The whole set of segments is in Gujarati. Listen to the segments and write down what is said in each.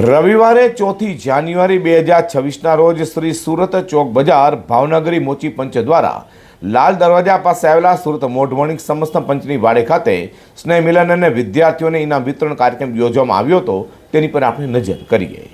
રવિવારે ચોથી જાન્યુઆરી બે હજાર છવ્વીસના રોજ શ્રી સુરત ચોક બજાર ભાવનગરી મોચી પંચ દ્વારા લાલ દરવાજા પાસે આવેલા સુરત મોઢવણિક સમસ્ત પંચની વાડે ખાતે સ્નેહ મિલન અને વિદ્યાર્થીઓને ઇનામ વિતરણ કાર્યક્રમ યોજવામાં આવ્યો હતો, તેની પર આપણે નજર કરીએ.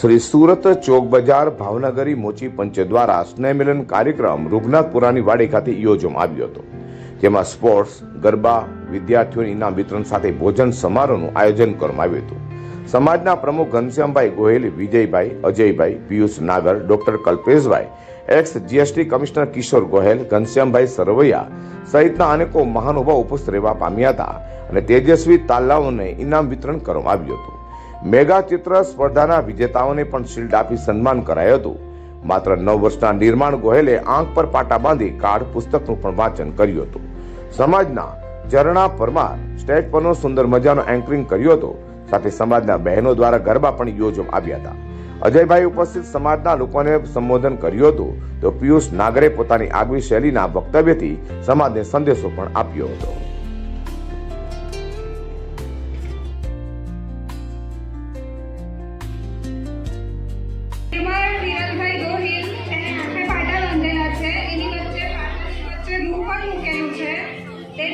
શ્રી સુરત ચોક બજાર ભાવનગરી મોચી પંચ દ્વારા સ્નેહ મિલન કાર્યક્રમ રૂગનાથપુરાની વાડી ખાતે યોજવામાં આવ્યો હતો. જેમાં સ્પોર્ટ્સ, ગરબા, વિદ્યાર્થીઓને ઇનામ વિતરણ સાથે ભોજન સમારોહનું આયોજન કરવામાં આવ્યું હતું. સમાજના પ્રમુખ ઘનશ્યામભાઈ ગોહિલ, વિજયભાઈ, Ajaybhai, Piyush Nagar, doctor Kalpeshbhai, ex GST commissioner Kishor Gohel, ઘનશ્યામભાઈ સરવૈયા સહિતના અનેકો મહાનુભાવ ઉપસ્થિત રહેવા પામ્યા હતા અને તેજસ્વી તાલાઓને ઇનામ વિતરણ કરવામાં આવ્યું હતું. મેગા ચિત્ર સ્પર્ધાના વિજેતાઓને પણ શિલ્ડ આપી સન્માન કરાયું હતું. માત્ર નવ વર્ષના નિર્માણ ગોહેલે આંખ પર પાટા બાંધી કાર્ડ પુસ્તકનું પણ વાંચન કર્યું હતું. સમાજના ઝરણા પરમાર સ્ટેજ પરનો સુંદર મજાનો એન્કરિંગ કર્યો હતો. સાથે સમાજના બહેનો દ્વારા ગરબા પણ યોજવામાં આવ્યા હતા. અજયભાઈ ઉપસ્થિત સમાજના લોકોને સંબોધન કર્યું હતું. તો પિયુષ નાગરે પોતાની આગવી શૈલીના વક્તવ્યથી સમાજને સંદેશો પણ આપ્યો હતો.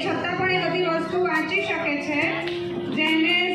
છતાં પણ એ બધી વસ્તુ વાંચી શકે છે જેને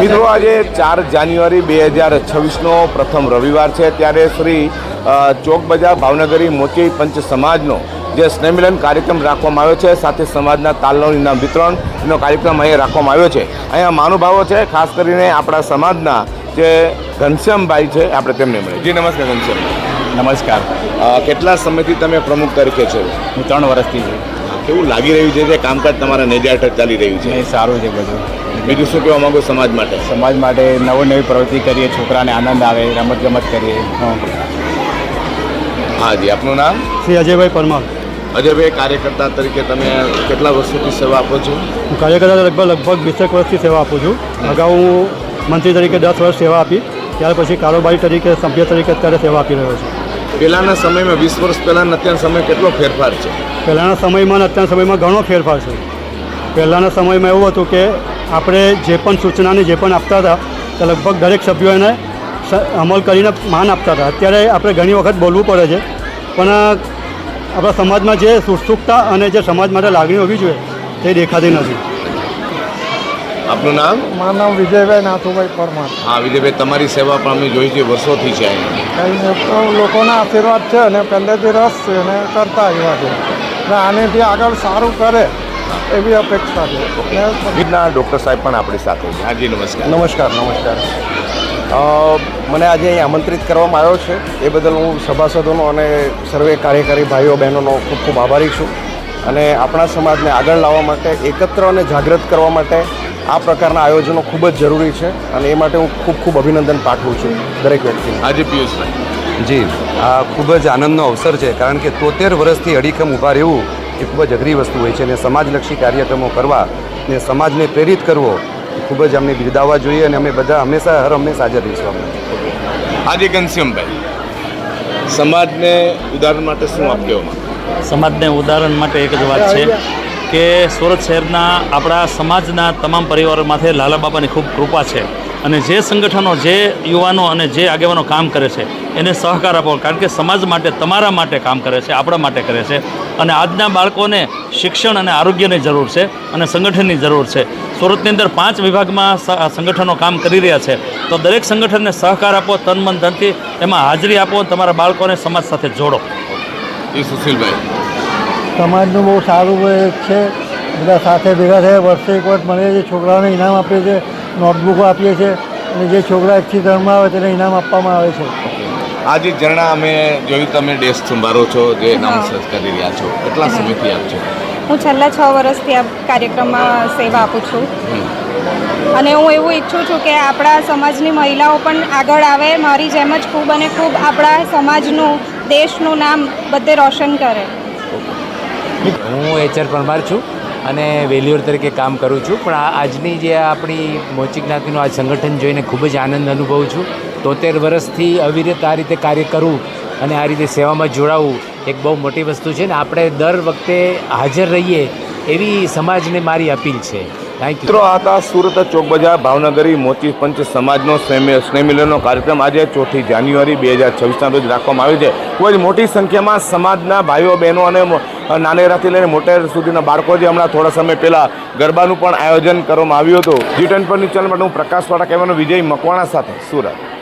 મિત્રો આજે ચાર જાન્યુઆરી બે હજાર છવ્વીસનો પ્રથમ રવિવાર છે. ત્યારે શ્રી અ, ચોક બજાર ભાવનગરી મોચી પંચ સમાજનો જે સ્નેહમિલન કાર્યક્રમ રાખવામાં આવ્યો છે સાથે સમાજના તાલનો ઇનામ વિતરણનો કાર્યક્રમ અહીંયા રાખવામાં આવ્યો છે. અહીંયા મહાનુભાવો છે ખાસ કરીને આપણા સમાજના જે ઘનશ્યામભાઈ છે આપણે તેમને મળીએ. જી નમસ્કાર ઘનશ્યામ. નમસ્કાર. કેટલા સમયથી તમે પ્રમુખ તરીકે છો? હું ત્રણ વર્ષથી છું. કેવું લાગી રહ્યું છે જે કામકાજ તમારા નેજા હેઠળ ચાલી રહ્યું છે? સારું છે બધું. બીજું શું કહેવા માંગુ સમાજ માટે? સમાજ માટે નવી નવી પ્રવૃત્તિ કરીએ છોકરાને આનંદ આવે રમત ગમત કરીએ. હં. જી આપનું નામ? શ્રી અજયભાઈ પરમાર. અજયભાઈ કાર્યકર્તા તરીકે તમે કેટલા વર્ષોથી સેવા આપો છો? હું કાર્યકર્તા લગભગ લગભગ વીસેક વર્ષથી સેવા આપું છું. અગાઉ હું મંત્રી તરીકે દસ વર્ષ સેવા આપી ત્યાર પછી કારોબારી તરીકે સભ્ય તરીકે અત્યારે સેવા આપી રહ્યો છું. પહેલાંના સમયમાં વીસ વર્ષ પહેલાંના અત્યારના સમય કેટલો ફેરફાર છે? પહેલાંના સમયમાં અને અત્યારના સમયમાં ઘણો ફેરફાર છે. પહેલાંના સમયમાં એવું હતું કે આપણે જે પણ સૂચનાને જે પણ આપતા હતા તે લગભગ દરેક સભ્યો એને સ- અમલ કરીને માન આપતા હતા. અત્યારે આપણે ઘણી વખત બોલવું પડે છે પણ આપણા સમાજમાં જે ઉત્સુકતા અને જે સમાજ માટે લાગણી હોવી જોઈએ તે દેખાતી નથી. આપનું નામ? મારું નામ વિજયભાઈ નાથુભાઈ પરમાર. હા વિજયભાઈ તમારી સેવા પણ અમે જોઈ છે વર્ષોથી છે અહીંયા. તો લોકોના આશીર્વાદ છે અને પહેલેથી રસ છે અને કરતા આવ્યા છે. અને આનેથી આગળ સારું કરે. એવી અપેક્ષા છે. ગીરના ડૉક્ટર સાહેબ પણ આપણી સાથે છે. હાજી નમસ્કાર. નમસ્કાર નમસ્કાર. મને આજે અહીં આમંત્રિત કરવામાં આવ્યો છે. એ બદલ હું સભાસદોનો અને સર્વે કાર્યકારી ભાઈઓ બહેનોનો ખૂબ ખૂબ આભારી છું. અને આપણા સમાજને આગળ લાવવા માટે એકત્ર અને જાગૃત કરવા માટે આ પ્રકારના આયોજનો ખૂબ જ જરૂરી છે. અને એ માટે હું ખૂબ ખૂબ અભિનંદન પાઠવું છું દરેક વ્યક્તિને. આજે પિયુષભાઈ. જી આ ખૂબ જ આનંદનો અવસર છે કારણ કે તોતેર વર્ષથી અડીખમ ઊભા રહેવું એ ખૂબ જ અઘરી વસ્તુ હોય છે અને સમાજલક્ષી કાર્યક્રમો કરવા ને સમાજને પ્રેરિત કરવો એ ખૂબ જ અમને બિરદાવવા જોઈએ અને અમે બધા હંમેશા હર હંમેશા હાજર રહીશું અમે આજે ઘનશ્યામભાઈ સમાજને ઉદાહરણ માટે શું આપ કહેવા સમાજને ઉદાહરણ માટે એક જ વાત છે કે સુરત શહેરના આપણા સમાજના તમામ પરિવારો માથે લાલા બાપાની ખૂબ કૃપા છે અને જે સંગઠનો જે યુવાનો અને જે આગેવાનો કામ કરે છે એને સહકાર આપો. કારણ કે સમાજ માટે તમારા માટે કામ કરે છે આપણા માટે કરે છે. અને આજના બાળકોને શિક્ષણ અને આરોગ્યની જરૂર છે અને સંગઠનની જરૂર છે. સુરતની અંદર પાંચ વિભાગમાં સંગઠનો કામ કરી રહ્યા છે. તો દરેક સંગઠનને સહકાર આપો તન મન ધનથી એમાં હાજરી આપો તમારા બાળકોને સમાજ સાથે જોડો. એ સુશીલભાઈ. સમાજનું બહુ સારું એક છે. બધા સાથે ભેગા થયા વર્ષે એક વર્ષ મળીએ છીએ છોકરાઓને ઇનામ આપીએ છીએ નોટબુકો આપીએ છીએ અને જે છોકરા એકથી ધર્મમાં આવે તેને ઇનામ આપવામાં આવે છે. આજે ઝરણા અમે જોયું તમે ડેસ્ક સંભાળો છો જે એનાઉન્સ કરી રહ્યા છો. કેટલા સમયથી આપ છો? હું છેલ્લા છ વર્ષથી આ કાર્યક્રમમાં સેવા આપું છું. અને હું એવું ઈચ્છું છું કે આપણા સમાજની મહિલાઓ પણ આગળ આવે મારી જેમ જ ખૂબ અને ખૂબ આપણા સમાજનું દેશનું નામ બધે રોશન કરે. હું એચઆર પરમાર છું અને વેલ્યોર તરીકે કામ કરું છું. પણ આ આજની જે આપણી મોચી જ્ઞાતિનું આ સંગઠન જોઈને ખૂબ જ આનંદ અનુભવું છું. તોતેર વર્ષથી અવિરત આ રીતે કાર્ય કરવું અને આ રીતે સેવામાં જોડાવવું એક બહુ મોટી વસ્તુ છે ને આપણે દર વખતે હાજર રહીએ એવી સમાજને મારી અપીલ છે. થેન્ક મિત્રો, આ હતા સુરત ચોક બજાર ભાવનગરી મોચી પંચ સમાજનો સ્નેહમિલનનો સ્નેહ કાર્યક્રમ. આજે ચોથી જાન્યુઆરી બે હજાર છવ્વીસના રોજ રાખવામાં આવ્યો છે. ખૂબ જ મોટી સંખ્યામાં સમાજના ભાઈઓ, બહેનો અને નાનેરાથી લઈને મોટેર સુધીના બાળકો જે હમણાં થોડા સમય પહેલાં ગરબાનું પણ આયોજન કરવામાં આવ્યું હતું. જી ટેન પરની ચેનલ માટે હું પ્રકાશ વાળા કહેવાનો વિજય મકવાણા સાથે. સુરત.